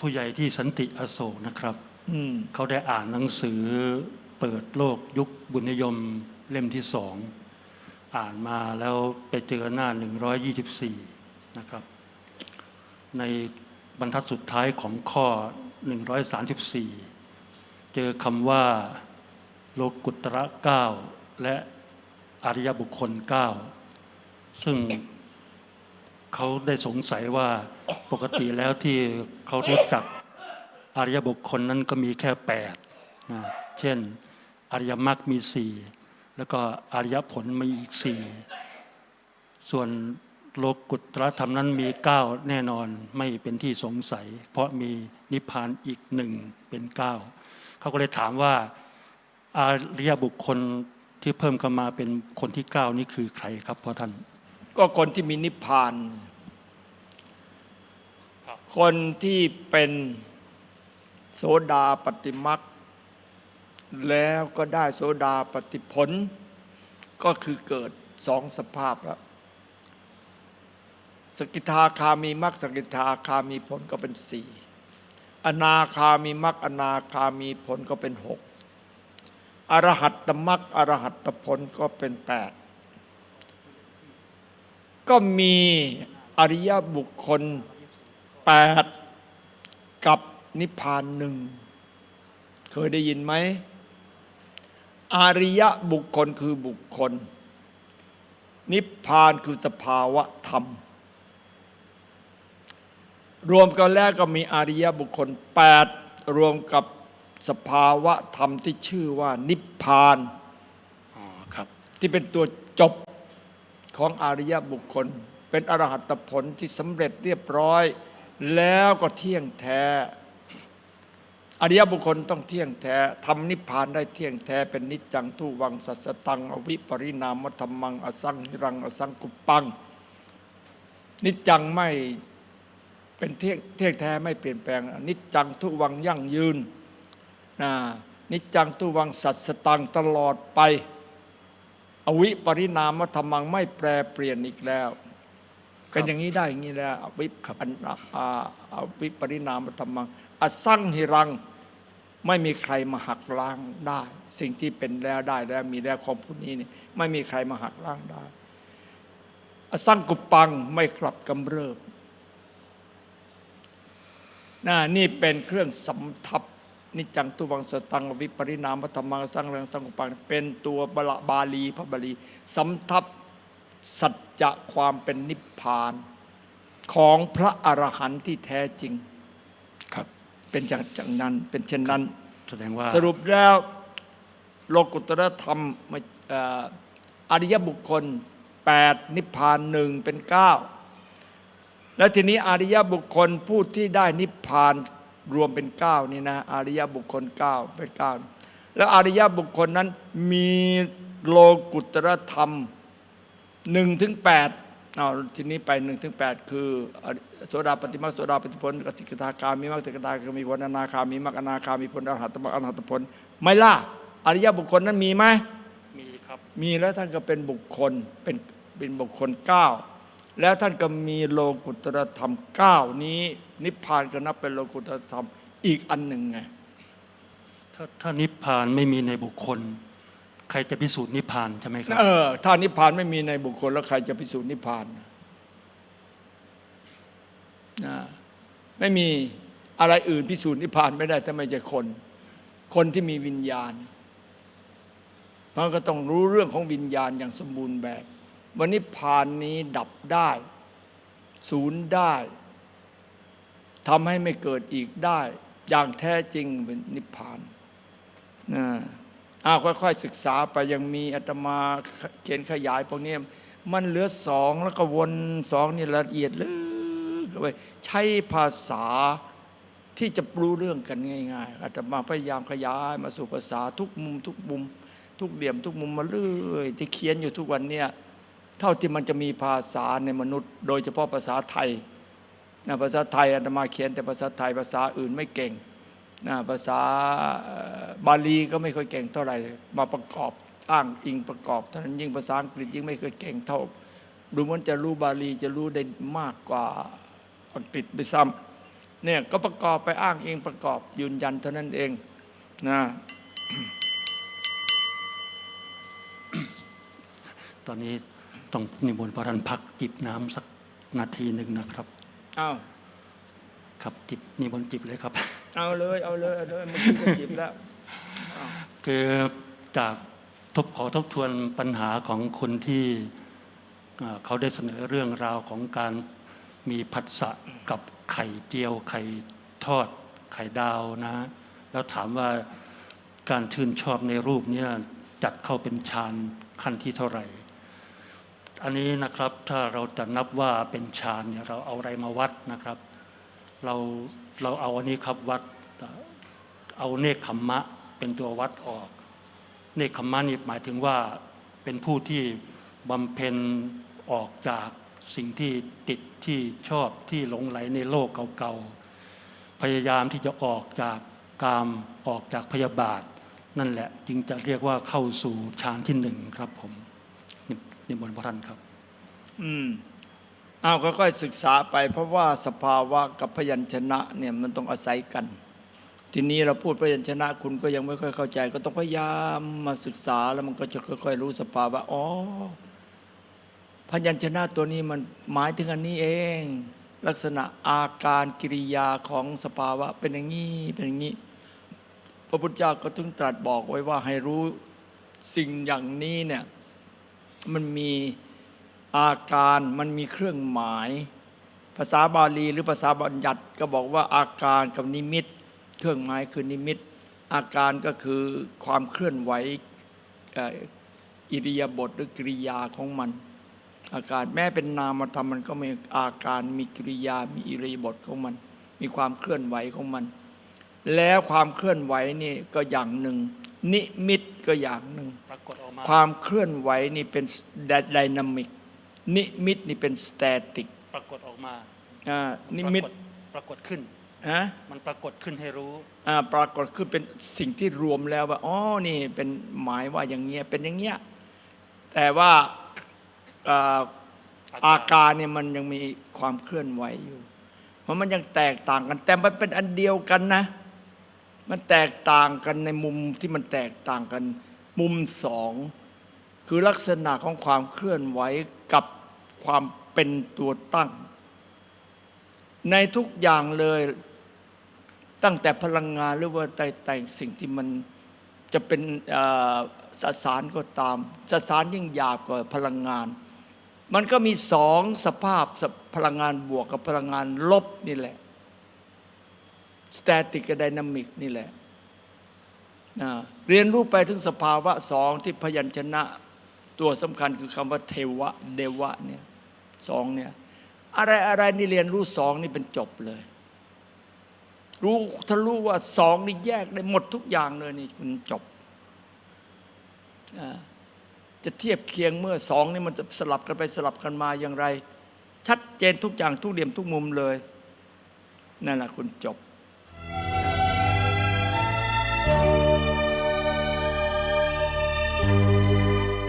ผู้ใหญ่ที่สันติอโศกนะครับ อืม เขาได้อ่านหนังสือเปิดโลกยุคบุญนิยมเล่มที่สอง อ่านมาแล้วไปเจอหน้า 124 นะครับ ในบรรทัดสุดท้ายของข้อ 134 เจอคำว่าโลกุตระเก้าและอริยบุคคลเก้าซึ่ง เขาได้สงสัยว่าปกติแล้วที่เขารู้จักอริยบุคคลนั้นก็มีแค่แปดนะเช่น อริยมรรคมีสี่แล้วก็อริยผลมีอีกสี่ส่วนโลกุตรธรรมนั้นมีเก้าแน่นอนไม่เป็นที่สงสัย เพราะมีนิพพานอีกหนึ่งเป็นเก้าเขาก็เลยถามว่าอาริยบุคคลที่เพิ่มเข้ามาเป็นคนที่เก้านี่คือใครครับพ่อท่าน ก็คนที่มีนิพพาน คนที่เป็นโสดาปฏิมักแล้วก็ได้โสดาปฏิผล ก็คือเกิดสองสภาพแล้วสกิทาคามีมักสกิทาคามีผลก็เป็นสี่อนาคามีมักอนาคามีผลก็เป็นหกอรหัตตมักอรหัตตผลก็เป็นแปดก็มีอริยบุคคล แปดกับนิพพานหนึ่งเคยได้ยินไหมอริยบุคคลคือบุคคล นิพพานคือสภาวะธรรม รวมกันแล้วก็มีอริยบุคคลแปดรวมกับสภาวะธรรมที่ชื่อว่านิพพานอ๋อครับ ที่เป็นตัวจบของอริยบุคคล เป็นอรหัตผลที่สำเร็จเรียบร้อย แล้วก็เที่ยงแท้ อริยบุคคลต้องเที่ยงแท้ทำนิพพานได้เที่ยงแท้ เป็นนิจจังทุวังสัสสตัง อวิปริณามธรรมัง อสังรัง อสังกุปัง นิจจังไม่เป็นเที่ยงเที่ยงแท้ไม่เปลี่ยนแปลง นิจจังทุวังยั่งยืนนะนิจจังทุวังสัสสตังตลอดไป อวิปริณามธรรมังไม่แปรเปลี่ยนอีกแล้ว เป็นอย่างนี้ได้อย่างนี้แล้วอวิปอันอ่าอวิปริณามธรรมังอสังหิรัง ไม่มีใครมาหักล้างได้ สิ่งที่เป็นแล้วได้แล้วมีแล้วของผู้นี้นี่ไม่มีใครมาหักล้างได้อสังกุปปังไม่กลับกำเริบน่านี่เป็นเครื่องสำทับนิจังตุวังสตังวิปริณามธรรมังสังเรงสังกุปัง เป็นตัวบาลบาลีพระบาลีสำทับ สัจจะความเป็นนิพพานของพระอรหันต์ที่แท้จริง ครับ เป็นอย่างจังนั้นเป็นเช่นนั้น แสดงว่าสรุปแล้วโลกุตรธรรมไม่เอ่ออริยบุคคล 8 นิพพานหนึ่งเป็น 9 แล้วทีนี้อริยบุคคลผู้ที่ได้นิพพานรวมเป็น 9 นี่นะอริยบุคคล 9 เป็น 9 แล้วอริยบุคคลนั้นมีโลกุตรธรรม 1ถึง8เอาทีนี้ไป1ถึง8คืออริโสดาปฏิมาโสดาปฏิผลกติกทาคามีมรรคติกทาคามีผลอนาคามีมรรคอนาคามีผลอรหัตตมรรคอรหัตผลไม่ล่ะอริยบุคคลนั้นมีไหมมีครับ มีแล้วท่านก็เป็นบุคคลเป็นเป็นบุคคลเก้าแล้วท่านก็มีโลกุตรธรรมเก้านี้ นิพพานก็นับเป็นโลกุตรธรรมอีกอันหนึ่งไงถ้าถ้านิพพานไม่มีในบุคคล ใครจะพิสูจน์นิพพานใช่ไหมครับเออถ้านิพพานไม่มีในบุคคลแล้วใครจะพิสูจน์นิพพานนะไม่มีอะไรอื่นพิสูจน์นิพพานไม่ได้ถ้าไม่ใช่คน คนที่มีวิญญาณมันก็ต้องรู้เรื่องของวิญญาณอย่างสมบูรณ์แบบวันนิพพานนี้ดับได้ ศูนย์ได้ทำให้ไม่เกิดอีกได้ อย่างแท้จริงเป็นนิพพานนะ อ้าวค่อยๆศึกษาไปยังมีอาตมาเขียนขยายพวกนี้มันเหลือสองแล้วก็วนสองนี่ละเอียดลึกเข้าไปใช้ภาษาที่จะรู้เรื่องกันง่ายๆอาตมาพยายามขยายมาสู่ภาษาทุกมุม ทุกมุม ทุกเหลี่ยมทุกมุมมาเรื่อยที่เขียนอยู่ทุกวันเนี่ยเท่าที่มันจะมีภาษาในมนุษย์ โดยเฉพาะภาษาไทยนะภาษาไทยอาตมาเขียนแต่ภาษาไทยภาษาอื่นไม่เก่ง นะภาษาเอ่อบาลีก็ไม่ค่อยเก่งเท่าไหร่ มาประกอบอ้างอิงประกอบเท่านั้นยิ่งภาษาอังกฤษยิ่งไม่เคยเก่งเท่า ดูเหมันจะรู้บาลีจะรู้ได้มากกว่าอังกฤษด้วยซ้ำเนี่ยก็ประกอบไปอ้างเองประกอบยืนยันเท่านั้นเองนะตอนนี้ต้องนิมนต์พระท่านพักจิบน้ำสักนาทีหนึ่งนะครับเอาครับจิบนิมนต์จิบเลยครับ เอาเลยเอาเลยเอาเลยเมื่อกี้ก็จิบแล้วคือจากทบขอทบทวนปัญหาของคนที่เขาได้เสนอเรื่องราวของการมีผัสสะกับไข่เจียว ไข่ทอด ไข่ดาวนะ แล้วถามว่าการชื่นชอบในรูปเนี้จัดเข้าเป็นฌานขั้นที่เท่าไหร่ อันนี้นะครับถ้าเราจะนับว่าเป็นฌานเนี่ยเราเอาอะไรมาวัดนะครับ เราเราเอาอันนี้ครับวัดเอาเนคขมมะเป็นตัววัดออก เนคขมมะนี่หมายถึงว่าเป็นผู้ที่บำเพ็ญออกจากสิ่งที่ติดที่ชอบที่หลงไหลในโลกเก่าๆพยายามที่จะออกจากกามออกจากพยาบาท นั่นแหละจึงจะเรียกว่าเข้าสู่ฌานที่หนึ่งครับผมนินิมนต์พระท่านครับ อืม เอาค่อยๆศึกษาไป เพราะว่าสภาวะกับพยัญชนะเนี่ยมันต้องอาศัยกัน ทีนี้เราพูดพยัญชนะคุณก็ยังไม่ค่อยเข้าใจ ก็ต้องพยายามมาศึกษาแล้วมันก็จะค่อย ๆ รู้สภาวะอ๋อพยัญชนะตัวนี้มันหมายถึงอันนี้เอง ลักษณะอาการกิริยาของสภาวะเป็นอย่างนี้เป็นอย่างนี้พระพุทธเจ้าก็ถึงตรัสบอกไว้ว่าให้รู้สิ่งอย่างนี้เนี่ยมันมี อาการมันมีเครื่องหมาย ภาษาบาลีหรือภาษาบัญญัติก็บอกว่าอาการกับนิมิต เครื่องหมายคือนิมิต อาการก็คือความเคลื่อนไหวเอ่ออิริยาบถหรือกิริยาของมัน อาการแม้เป็นนามธรรมมันก็มีอาการมีกิริยามีอิริยาบถของมัน มีความเคลื่อนไหวของมัน แล้วความเคลื่อนไหวนี่ก็อย่างหนึ่ง นิมิตก็อย่างหนึ่งปรากฏออกมาความเคลื่อนไหวนี่เป็นไดนามิก นิมิตนี่เป็นสแตติกปรากฏออกมาอ่านิมิตปรากฏปรากฏขึ้นฮะมันปรากฏขึ้นให้รู้อ่าปรากฏขึ้นเป็นสิ่งที่รวมแล้วว่าอ๋อนี่เป็นหมายว่าอย่างเงี้ยเป็นอย่างเงี้ยแต่ว่าอ่าอาการเนี่ยมันยังมีความเคลื่อนไหวอยู่ เพราะมันยังแตกต่างกัน แต่มันเป็นอันเดียวกันนะ มันแตกต่างกันในมุมที่มันแตกต่างกัน มุมสอง คือลักษณะของความเคลื่อนไหวกับความเป็นตัวตั้ง ในทุกอย่างเลยตั้งแต่พลังงานหรือว่าแต่แต่งสิ่งที่มันจะเป็นอ่อสสารก็ตามสสารยิ่งหยาบกว่าพลังงาน มันก็มีสองสภาพพลังงานบวกกับพลังงานลบนี่แหละสแตติกกับไดนามิกนี่แหละนะเรียนรู้ไปถึงสภาวะสองที่พยัญชนะ ตัวสำคัญคือคำว่าเทวะเดวะเนี่ยสองเนี่ยอะไรอะไรนี่เรียนรู้สองนี่เป็นจบเลย รู้ถ้ารู้ว่าสองนี่แยกได้หมดทุกอย่างเลยนี่คุณจบ จะเทียบเคียงเมื่อสองนี่มันจะสลับกันไปสลับกันมาอย่างไร ชัดเจนทุกอย่างทุกเหลี่ยมทุกมุมเลยนั่นแหละคุณจบ